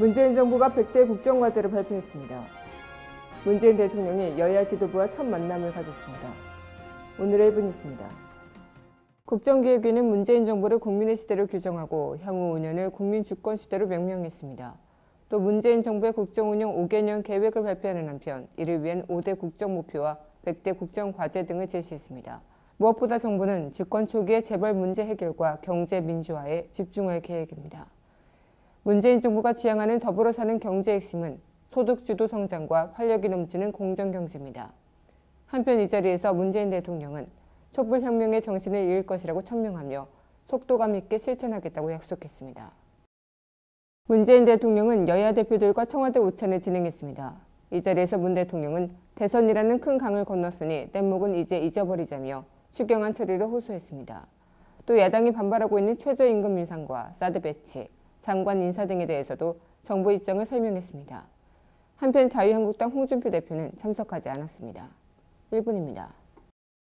문재인 정부가 100대 국정과제를 발표했습니다. 문재인 대통령이 여야 지도부와 첫 만남을 가졌습니다. 오늘의 1분 뉴스입니다. 국정기획위는 문재인 정부를 국민의 시대로 규정하고 향후 5년을 국민 주권 시대로 명명했습니다. 또 문재인 정부의 국정운영 5개년 계획을 발표하는 한편 이를 위한 5대 국정 목표와 100대 국정 과제 등을 제시했습니다. 무엇보다 정부는 집권 초기의 재벌 문제 해결과 경제 민주화에 집중할 계획입니다. 문재인 정부가 지향하는 더불어 사는 경제 핵심은 소득 주도 성장과 활력이 넘치는 공정 경제입니다. 한편 이 자리에서 문재인 대통령은 촛불혁명의 정신을 이을 것이라고 천명하며 속도감 있게 실천하겠다고 약속했습니다. 문재인 대통령은 여야 대표들과 청와대 오찬을 진행했습니다. 이 자리에서 문 대통령은 대선이라는 큰 강을 건넜으니 뗏목은 이제 잊어버리자며 추경안 처리를 호소했습니다. 또 야당이 반발하고 있는 최저임금 인상과 사드 배치, 장관 인사 등에 대해서도 정부 입장을 설명했습니다. 한편 자유한국당 홍준표 대표는 참석하지 않았습니다. 1분입니다.